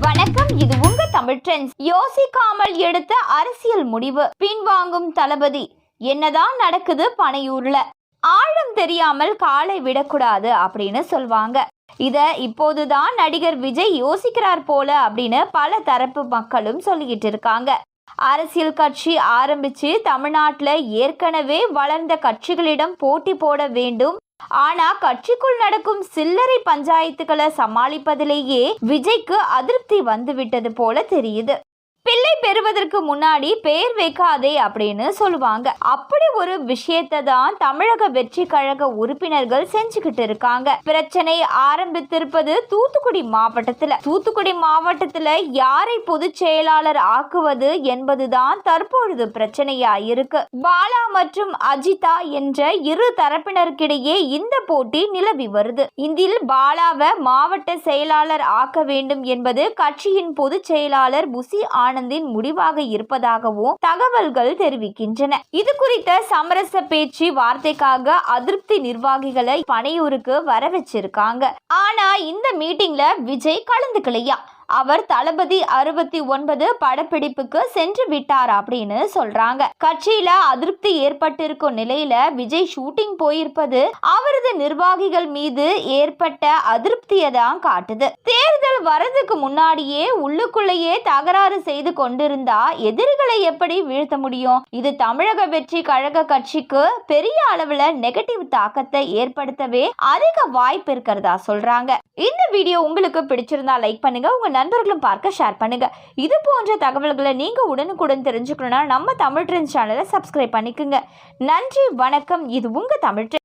வணக்கம் இது உங்க தமிழ் ட்ரெண்ட்ஸ். யோசிக்காமல் எடுத்த அரசியல் முடிவு. பின்வாங்கும் தளபதி. என்னதான் நடக்குது பனையூர்ல. ஆழம் தெரியாமல் காலை விடக்கூடாது அப்படின்னு சொல்வாங்க. இத இப்போதுதான் நடிகர் விஜய் யோசிக்கிறார் போல அப்படின்னு பல தரப்பு மக்களும் சொல்லிக்கிட்டு இருக்காங்க. அரசியல் கட்சி ஆரம்பித்து தமிழ்நாட்டில் ஏற்கனவே வளர்ந்த கட்சிகளிடம் போட்டி போட வேண்டும். ஆனா கட்சிக்குள் நடக்கும் சில்லறை பஞ்சாயத்துக்களை சமாளிப்பதிலேயே விஜய்க்கு அதிருப்தி வந்துவிட்டது போல தெரியுது. பிள்ளை பெறுவதற்கு முன்னாடி பேர் வைக்காதே அப்படின்னு சொல்லுவாங்க. அப்படி ஒரு விஷயத்தை தான் தமிழக வெற்றி கழக உறுப்பினர்கள் செஞ்சுக்கிட்டு இருக்காங்க. பிரச்சனை ஆரம்பித்திருப்பது தூத்துக்குடி மாவட்டத்துல. தூத்துக்குடி மாவட்டத்துல யாரை பொதுச் செயலாளர் ஆக்குவது என்பதுதான் தற்பொழுது பிரச்சனையா இருக்கு. பாலா மற்றும் அஜிதா என்ற இரு தரப்பினருக்கிடையே இந்த போட்டி நிலவி வருது. இதில் பாலாவை மாவட்ட செயலாளர் ஆக்க வேண்டும் என்பது கட்சியின் பொதுச் செயலாளர் புசி ஆனந்தின் முடிவாக இருப்பதாகவும் தகவல்கள் தெரிவிக்கின்றன. இது குறித்த சமரச பேச்சு வார்த்தைக்காக அதிருப்தி நிர்வாகிகளை பனையூருக்கு வர வச்சிருக்காங்க ஆனா இந்த மீட்டிங்ல விஜய் கலந்துக்கலையா? அவர் தளபதி அறுபத்தி ஒன்பது படப்பிடிப்புக்கு சென்று விட்டார் அப்படின்னு சொல்றாங்க. கட்சியில அதிருப்தி ஏற்பட்டிருக்கும் நிலையில விஜய் ஷூட்டிங் போயிருப்பது அவரது நிர்வாகிகள் மீது ஏற்பட்ட அதிருப்தியை தான் காட்டுது. தேர்தல் வரதுக்கு முன்னாடியே உள்ளுக்குள்ளேயே தகராறு செய்து கொண்டிருந்தா எதிரிகளை எப்படி வீழ்த்த முடியும்? இது தமிழக வெற்றி கழக கட்சிக்கு பெரிய அளவுல நெகட்டிவ் தாக்கத்தை ஏற்படுத்தவே அதிக வாய்ப்பு இருக்கிறதா சொல்றாங்க. இந்த வீடியோ உங்களுக்கு பிடிச்சிருந்தா லைக் பண்ணுங்க. உங்க நண்பர்களும் பார்க்க ஷேர் பண்ணுங்க. இது போன்ற தகவல்களை நீங்க உடனுக்குடன் தெரிஞ்சுக்கணும்னா நம்ம தமிழ் ட்ரெண்ட் சேனலை சப்ஸ்கிரைப் பண்ணிக்கோங்க. நன்றி வணக்கம். இது உங்க தமிழ்